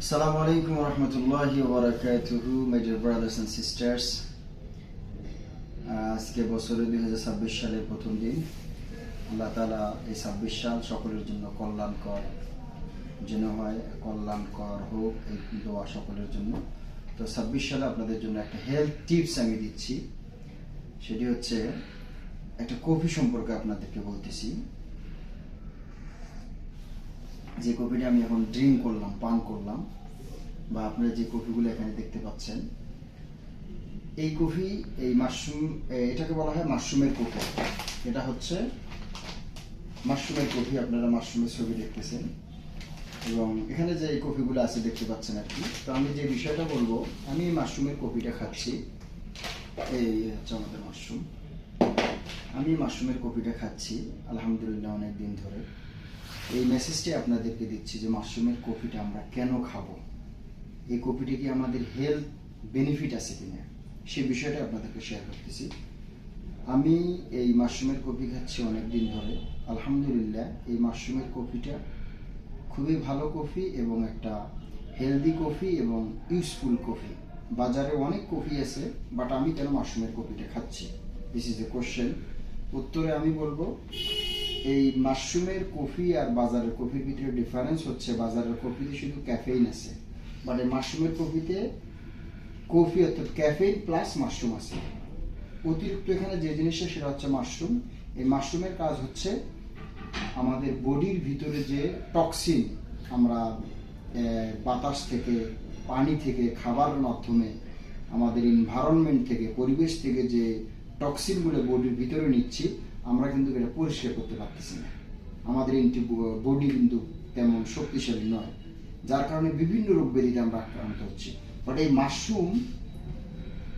Assalamu alaikum wa rahmatullahi wa barakatuhu, my dear brothers and sisters. আজকে বছরের দুই হাজার ছাব্বিশ সালের প্রথম দিন। আল্লাহ তালা এই ছাব্বিশ সাল সকলের জন্য কল্যাণকর যেন হয় কল্যাণকর হোক এই দোয়া সকলের জন্য। তো ছাব্বিশ সালে আপনাদের জন্য একটা হেলথ টিপস আমি দিচ্ছি। সেটি হচ্ছে একটা কফি সম্পর্কে আপনাদেরকে বলতেছি। যে কফিটা আমি এখন ড্রিঙ্ক করলাম, পান করলাম, বা আপনারা যে কফিগুলো এখানে দেখতে পাচ্ছেন, এই কফি, এই মাশরুম এটাকে বলা হয় মাশরুমের কফি। এটা হচ্ছে মাশরুমের কফি, আপনারা মাশরুমের ছবি দেখতেছেন। এবং এখানে যে এই কফিগুলো আছে দেখতে পাচ্ছেন আর কি। তো আমি যে বিষয়টা বলব, আমি এই মাশরুমের কফিটা খাচ্ছি। এই হচ্ছে আমাদের মাশরুম। আমি মাশরুমের কফিটা খাচ্ছি, আলহামদুলিল্লাহ অনেক দিন ধরে। এই মেসেজটি আপনাদেরকে দিচ্ছি যে মাশরুমের কফিটা আমরা কেন খাব? এই কফিটা কি আমাদের হেলথ বেনিফিট আছে কিনা? সে বিষয়টা আপনাদেরকে শেয়ার করতেছি। আমি এই মাশরুমের কফি খাচ্ছি অনেক দিন ধরে। আলহামদুলিল্লাহ, এই মাশরুমের কফিটা খুবই ভালো কফি এবং একটা হেলদি কফি এবং ইউজফুল কফি বাজারে অনেক কফি আছে বাট আমি কেন মাশরুমের কফিটা খাচ্ছি? দিস ইজ এ কোশ্চেন উত্তরে আমি বলব এই মাশরুমের কফি আর বাজারের কফির ভিতরে ডিফারেন্স হচ্ছে বাজারের কফিতে শুধু ক্যাফেইন আছে। বাট এই মাশরুমের কফিতে কফি অর্থাৎ ক্যাফেইন প্লাস মাশরুম আছে। অতিরিক্ত এখানে যে জিনিসটা সেটা হচ্ছে মাশরুম এই মাশরুমের কাজ হচ্ছে আমাদের বডির ভিতরে যে টক্সিন আমরা বাতাস থেকে, পানি থেকে খাবারের মাধ্যমে, আমাদের এনভায়রনমেন্ট থেকে, পরিবেশ থেকে যে টক্সিনগুলো বডির ভিতরে নিচ্ছি আমরা কিন্তু এটা পরিষ্কার করতে পারতেছি না। আমাদের বডি কিন্তু তেমন শক্তিশালী নয়, যার কারণে বিভিন্ন রোগ ব্যাধিতে আমরা আক্রান্ত হচ্ছি। বাট এই মাশরুম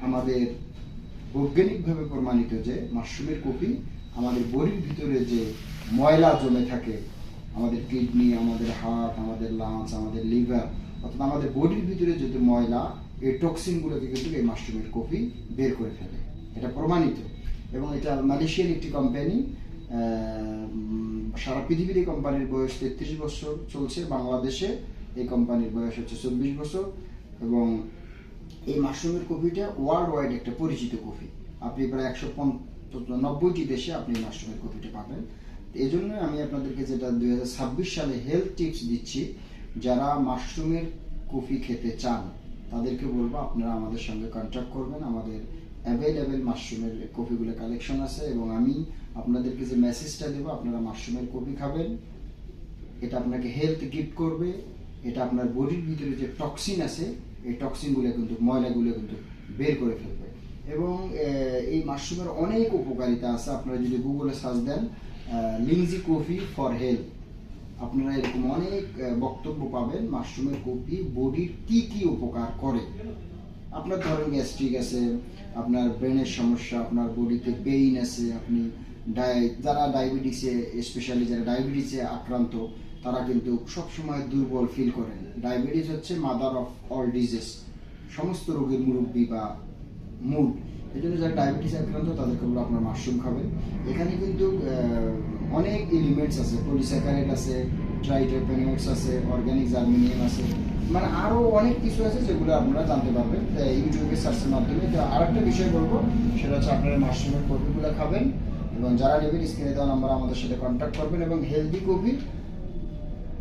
আমাদের বৈজ্ঞানিকভাবে প্রমাণিত যে মাশরুমের কপি আমাদের বডির ভিতরে যে ময়লা জমে থাকে, আমাদের কিডনি আমাদের হার্ট আমাদের লাঞ্চ আমাদের লিভার অর্থাৎ আমাদের বডির ভিতরে যত ময়লা, এই টক্সিনগুলোকে কিন্তু এই মাশরুমের কপি বের করে ফেলে। এটা প্রমাণিত। এবং এটা মালয়েশিয়ার একটি কোম্পানি সারা পৃথিবীর এই কোম্পানির বয়স তেত্রিশ বছর চলছে, বাংলাদেশে এই কোম্পানির বয়স হচ্ছে চব্বিশ বছর এবং এই মাশরুমের কফিটা ওয়ার্ল্ড ওয়াইড একটা পরিচিত কফি আপনি প্রায় একশো নব্বইটি দেশে আপনি মাশরুমের কফিটা পাবেন। এই জন্য আমি আপনাদেরকে যেটা দু হাজার ছাব্বিশ সালে হেলথ টিপস দিচ্ছি, যারা মাশরুমের কফি খেতে চান, তাদেরকে বলব আপনারা আমাদের সঙ্গে কন্ট্যাক্ট করবেন, আমাদের অ্যাভেলেবেল মাশরুমের কফিগুলো কালেকশন আছে এবং আমি আপনাদেরকে যে মেসেজটা দেবো, আপনারা মাশরুমের কফি খাবেন। এটা আপনাকে হেলথ গিফট করবে। এটা আপনার বডির ভিতরে যে টক্সিন আছে, এই টক্সিনগুলো কিন্তু, ময়লাগুলো কিন্তু বের করে ফেলবে। এবং এই মাশরুমের অনেক উপকারিতা আছে। আপনারা যদি গুগলে সার্চ দেন লিংজি কফি ফর হেলথ আপনারা এরকম অনেক বক্তব্য পাবেন মাশরুমের কফি বডির কি কি উপকার করে। আপনার ধরেন গ্যাস্ট্রিক আছে, আপনার ব্রেনের সমস্যা, আপনার বডিতে পেইন আছে, আপনি ডাই যারা ডায়াবেটিসে স্পেশালি যারা ডায়াবেটিসে আক্রান্ত, তারা কিন্তু সবসময় দুর্বল ফিল করেন। ডায়াবেটিস হচ্ছে মাদার অফ অল ডিজিজ সমস্ত রোগের মুরব্বী বা মুড এই জন্য যারা ডায়াবেটিস আক্রান্ত, তাদেরকে বলব আপনার মাশরুম খাবেন। এখানে কিন্তু অনেক এলিমেন্টস আছে পলিস্যাকারাইড আছে ট্রাইটোপেনিউটস আছে অর্গানিক জার্মিনিয়াম আছে মানে আরও অনেক কিছু আছে যেগুলো আপনারা জানতে পারবেন। ইউটিউবে সার্চের মাধ্যমে তো আরেকটা বিষয় বলব, সেটা হচ্ছে আপনারা মাশরুমের কফিগুলো খাবেন এবং যারা নেবেন স্ক্রিনে দেওয়া নাম্বার আমাদের সাথে কন্ট্যাক্ট করবেন এবং হেলদি কফি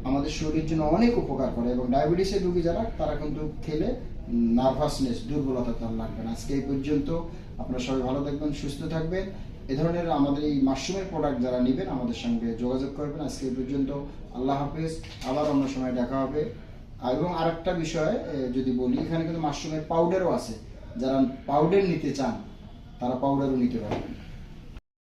আমাদের শরীরের জন্য অনেক উপকার করে এবং ডায়াবেটিসের রোগী যারা, তারা কিন্তু খেলে নার্ভাসনেস দুর্বলতা তার লাগবে না। আজকে এই পর্যন্ত আপনারা সবাই ভালো থাকবেন, সুস্থ থাকবেন। এ ধরনের আমাদের এই মাশরুমের প্রোডাক্ট যারা নেবেন, আমাদের সঙ্গে যোগাযোগ করবেন। আজকে এই পর্যন্ত আল্লাহ হাফেজ। আবার অন্য সময় দেখা হবে। এবং আর একটা বিষয় যদি বলি, এখানে কিন্তু মাশরুমের পাউডারও আছে। যারা পাউডার নিতে চান, তারা পাউডারও নিতে পারবেন।